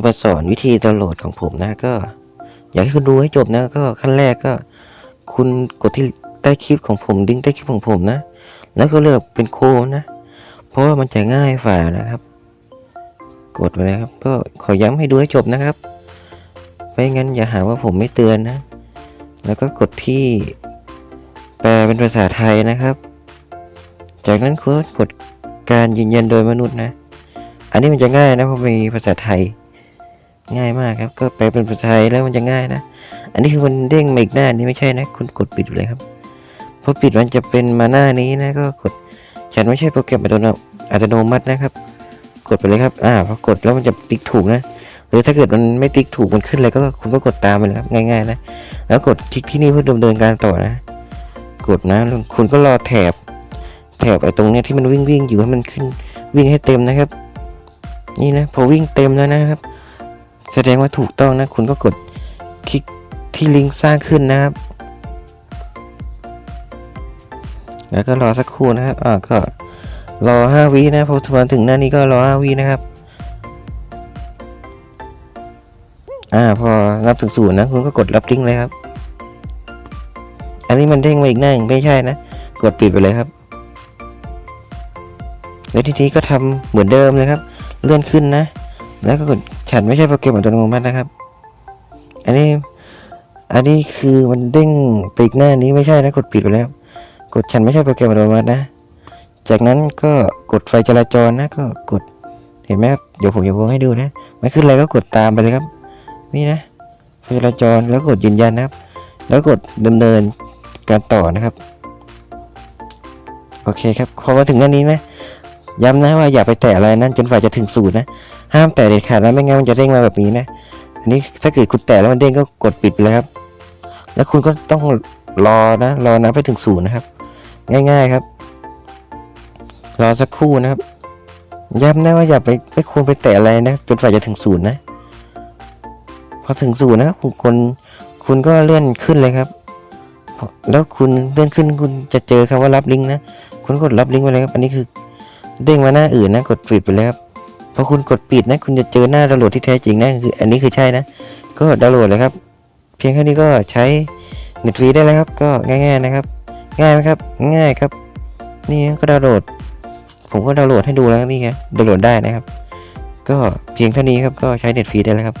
จะมาสอนวิธีดาวน์โหลดของผมนะก็ อยากให้คุณดูให้จบนะก็ขั้นแรกก็ คุณกดที่ใต้คลิปของผมลิงใต้คลิปของผมนะ แล้วก็เลือกเป็นโคดนะ เพราะว่ามันจะง่ายฝ่านะครับ กดไปเลยครับก็ขอย้ำให้ดูให้จบนะครับไม่งั้นอย่าหาว่าผมไม่เตือนนะ แล้วก็กดที่ แปลเป็นภาษาไทยนะครับ จากนั้นคุณก็กดการยืนยันโดยมนุษย์นะ อันนี้มันจะง่ายนะเพราะมีภาษาไทย ง่ายมากครับ ก็แปลเป็นภาษาไทยแล้วมันจะง่ายนะ อันนี้คือมันเด้งมาอีกหน้านี้ไม่ใช่นะ คุณกดปิดไปเลยครับพอปิดมันจะเป็นมาหน้านี้นะก็กด ฉันไม่ใช่โปรแกรมอัตโนอัตโนมัตินะครับ กดไปเลยครับ อ่าพอกดแล้วมันจะติ๊กถูกนะ หรือถ้าเกิดมันไม่ติ๊กถูกมันขึ้นอะไรก็คุณก็กดตามไปเลยครับง่ายๆนะ แล้วกดคลิกที่นี่เพื่อดำเนินการต่อนะ กดนะคุณก็รอแถบ แถบไอ้ตรงเนี้ยที่มันวิ่งวิ่งอยู่ให้มันขึ้นวิ่งให้เต็มนะครับ นี่นะ พอวิ่งเต็มแล้วนะครับ แสดงว่าถูกต้องนะ คุณก็กดคลิกที่ลิงก์สร้างขึ้นนะครับ แล้วก็รอสักครู่นะครับอ่าก็รอห้าวินะพอมาถึงหน้านี้ก็รอห้าวินะครับ อ่า พอนับถึงศูนย์นะ คุณก็กดรับลิงก์เลยครับ อันนี้มันเด้งมาอีกหน้าหนึ่งไม่ใช่นะ กดปิดไปเลยครับ แล้วทีนี้ก็ทำเหมือนเดิมเลยครับ เลื่อนขึ้นนะ แล้วก็กดฉันไม่ใช่โปรแกรมอัตโนมัตินะครับ อันนี้ อันนี้คือมันเด้งปีกหน้านี้ไม่ใช่นะกดปิดไปแล้ว กดฉันไม่ใช่โปรแกรมอัตโนมัตินะ จากนั้นก็กดไฟจราจรนะ ก็กด เห็นไหมครับ เดี๋ยวผมจะวงให้ดูนะไม่ขึ้นอะไรก็กดตามไปเลยครับ นี่นะ ไฟจราจรแล้วกดยืนยันนะครับ แล้วกดดำเนินการต่อนะครับ โอเคครับ พอมาถึงหน้านี้นะ ย้ำนะว่าอย่าไปแตะอะไรนั่นจนฝ่าจะถึงศูนย์นะ ห้ามแตะเด็ดขาดนะไม่งั้นมันจะเด้งมาแบบนี้นะ อันนี้ถ้าเกิดคุณแตะแล้วมันเด้งก็กดปิดไปเลยครับ แล้วคุณก็ต้องรอนะ รอนะไปถึงศูนย์นะครับ ง่าย ๆครับ รอสักครู่นะครับ ย้ำนะว่าอย่าไปไม่ควรไปแตะอะไรนะจนฝ่าจะถึงศูนย์นะ พอถึงศูนย์นะคุณคนคุณก็เลื่อนขึ้นเลยครับแล้วคุณเลื่อนขึ้นคุณจะเจอคำว่ารับลิงก์นะ คุณกดรับลิงก์ไปเลยครับ อันนี้คือ เด้งมาหน้าอื่นนะ กดปิดไปเลยครับพอคุณกดปิดนะ คุณจะเจอหน้าดาวน์โหลดที่แท้จริงนะคืออันนี้คือใช่นะ ก็ดาวน์โหลดเลยครับ เพียงแค่นี้ก็ใช้เน็ตฟรีได้แล้วครับ ก็ง่าย ๆนะครับ ง่ายไหมครับ ง่ายครับ นี่ก็ดาวน์โหลด ผมก็ดาวน์โหลดให้ดูแล้วนี่ไงดาวน์โหลดได้นะครับ ก็เพียงเท่านี้ครับก็ใช้เน็ตฟรีได้แล้วครับ